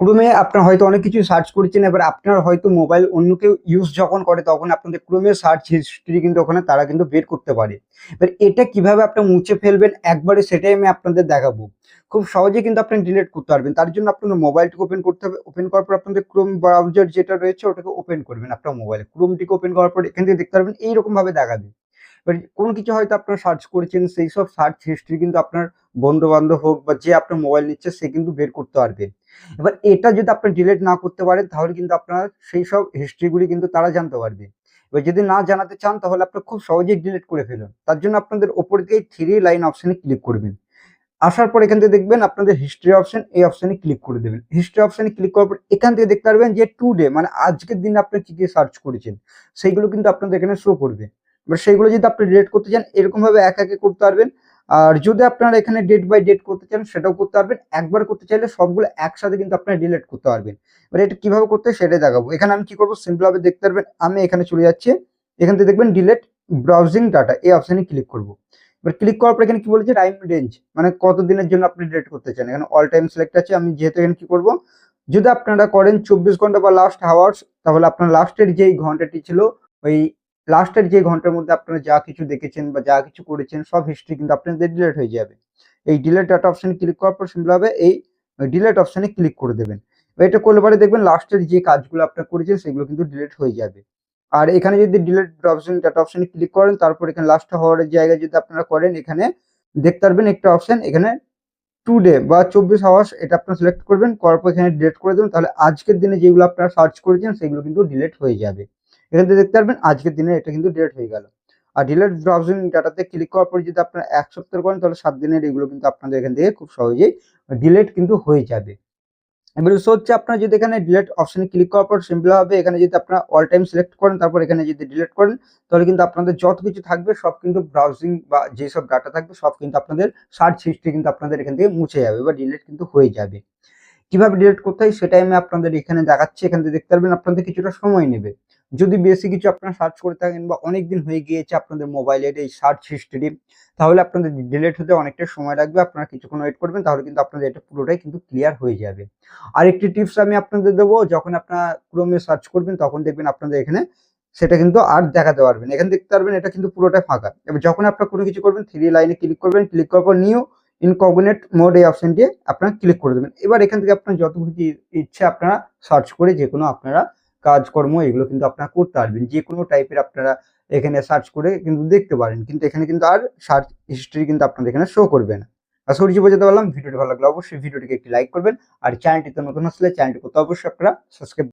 ক্রোমে আপনার হয়তো অনেক কিছু সার্চ করেছেন, এবার আপনার হয়তো মোবাইল অন্য কেউ ইউজ যখন করে, তখন আপনাদের ক্রোমে সার্চ হিস্ট্রি কিন্তু ওখানে তারা কিন্তু বের করতে পারে। এবার এটা কীভাবে আপনি মুছে ফেলবেন, একবারে সেটাই আমি আপনাদের দেখাবো। খুব সহজে কিন্তু আপনি ডিলিট করতে পারবেন। তার জন্য আপনাদের মোবাইলটিকে ওপেন করতে হবে। ওপেন করার পর আপনাদের ক্রোম ব্রাউজার যেটা রয়েছে, ওটাকে ওপেন করবেন আপনার মোবাইলে ক্রোমটিকে ওপেন করার পর এখান থেকে দেখতে পারবেন এইরকম ভাবে দেখাবে। এবার কোনো কিছু হয়তো আপনারা সার্চ করেছেন, সেই সব সার্চ হিস্ট্রি কিন্তু আপনার বন্ধু বান্ধব হোক বা যে আপনার মোবাইল নিচ্ছে, সে কিন্তু বের করতে পারবে। এবার এটা যদি আপনি ডিলিট না করতে পারেন, তাহলে কিন্তু আপনার সেই সব হিস্ট্রিগুলি কিন্তু তারা জানতে পারবে। এবার যদি না জানাতে চান, তাহলে আপনি খুব সহজেই ডিলিট করে ফেলুন। তার জন্য আপনাদের ওপর দিয়ে থ্রি লাইন অপশানে ক্লিক করবেন। আসার পর এখান থেকে দেখবেন আপনাদের হিস্ট্রি অপশন এই অপশানে ক্লিক করে দেবেন। হিস্ট্রি অপশানে ক্লিক করার পর এখান থেকে দেখতে পারবেন যে টু ডে মানে আজকের দিনে আপনি কি কি সার্চ করেছেন, সেইগুলো কিন্তু আপনাদের এখানে শো করবে। এবার সেইগুলো যদি আপনি ডিলিট করতে চান, এরকম ভাবে এক একে করতে পারবেন। আর যদি আপনারা এখানে ডেট বাই ডেট করতে চান, সেটাও করতে পারবেন। একবার করতে চাইলে সবগুলো একসাথে কিন্তু আপনারা ডিলিট করতে পারবেন। এবার এটা কীভাবে করতে সেটাই দেখাবো। এখানে আমি কি করব? সিম্পল ভাবে দেখতে পারবেন। আমি এখানে চলে যাচ্ছি। এখান থেকে দেখবেন ডিলেট ব্রাউজিং ডাটা এই অপশানে ক্লিক করব। এবার ক্লিক করার পর এখানে কি বলেছে? টাইম রেঞ্জ মানে কত দিনের জন্য আপনি ডিলিট করতে চান। এখানে অল টাইম সিলেক্ট আছে। আমি যেহেতু এখানে কি করব? যদি আপনারা করেন চব্বিশ ঘণ্টা বা লাস্ট আওয়ার্স তাহলে আপনার লাস্টের যেই ঘন্টাটি ছিল, ওই লাস্টের যে ঘণ্টার মধ্যে আপনারা যা কিছু দেখেছেন বা যা কিছু করেছেন, সব হিস্ট্রি কিন্তু আপনাদের ডিলেট হয়ে যাবে। এই ডিলেট ডাটা অপশানে ক্লিক করার পর সিম্পল হবে এই ডিলেট অপশানে ক্লিক করে দেবেন। এটা করলে পরে দেখবেন লাস্টের যে কাজগুলো আপনার করেছেন, সেগুলো কিন্তু ডিলেট হয়ে যাবে। আর এখানে যদি ডিলিট অপশন ডাটা অপশানে ক্লিক করেন, তারপর এখানে লাস্ট হওয়ার জায়গায় যদি আপনারা করেন, এখানে দেখতে পারবেন একটা অপশন এখানে টু ডে বা চব্বিশ আওয়ার্স এটা আপনারা সিলেক্ট করবেন, করার পর এখানে ডিলেট করে দেবেন। তাহলে আজকের দিনে যেগুলো আপনারা সার্চ করেছেন, সেগুলো কিন্তু ডিলেট হয়ে যাবে। এখান থেকে দেখতে পারবেন আজকের দিনে এটা কিন্তু ডিলেট হয়ে গেল। আর ডিলেট ব্রাউজিং ডাটাতে ক্লিক করার পর যদি আপনারা এক সপ্তাহ করেন, তাহলে সাত দিনের এগুলো কিন্তু আপনাদের এখান থেকে খুব সহজেই ডিলেট কিন্তু হয়ে যাবে। এবার বিষয় হচ্ছে আপনারা যদি এখানে ডিলেট অপশনে ক্লিক করার পর সিম্পল হবে এখানে যদি আপনারা অল টাইম সিলেক্ট করেন, তারপর এখানে যদি ডিলেট করেন, তাহলে কিন্তু আপনাদের যত কিছু থাকবে সব কিন্তু ব্রাউজিং বা যেসব ডাটা থাকবে সব কিন্তু আপনাদের সার্চ হিস্ট্রি কিন্তু আপনাদের এখান থেকে মুছে যাবে বা ডিলেট কিন্তু হয়ে যাবে। কীভাবে ডিলেট করতে হয় সেটাই আমি আপনাদের এখানে দেখাচ্ছি, এখান থেকে দেখতে পারবেন আপনাদের কিছুটা সময় নেবে। যদি বেশি কিছু আপনারা সার্চ করে থাকেন বা অনেক দিন হয়ে গিয়েছে আপনাদের মোবাইলের এই সার্চ হিস্ট্রি তাহলে আপনাদের ডিলিট হতে অনেকটা সময় লাগবে। আপনারা কিছুক্ষণ ওয়েট করবেন, তাহলে কিন্তু আপনাদের এটা পুরোটাই কিন্তু ক্লিয়ার হয়ে যাবে। আর একটি টিপস আমি আপনাদের দেবো, যখন আপনারা ক্রোমে সার্চ করবেন, তখন দেখবেন আপনাদের এখানে সেটা কিন্তু আর দেখাতে পারবেন এখানে দেখতে পারবেন এটা কিন্তু পুরোটাই ফাঁকা। এবার যখন আপনারা কোনো কিছু করবেন থ্রি লাইনে ক্লিক করবেন ক্লিক করার পর নিউ ইনকগনেট মোড এই অপশন দিয়ে আপনারা ক্লিক করে দেবেন। এবার এখান থেকে আপনার যত ইচ্ছে আপনারা সার্চ করে যে কোনো আপনারা কাজকর্ম, এগুলো কিন্তু আপনারা করতে পারবেন। যে কোনো টাইপের আপনারা এখানে সার্চ করে কিন্তু দেখতে পারেন। কিন্তু এখানে কিন্তু আর সার্চ হিস্ট্রি কিন্তু আপনাদের এখানে শো করবে না। আশা করছি বোঝাতে পারলাম, ভিডিওটি ভালো লাগলে অবশ্যই ভিডিওটিকে একটি লাইক করবেন। আর চ্যানেলটিতে নতুন আসলে চ্যানেলটি করতে অবশ্যই আপনারা সাবস্ক্রাইব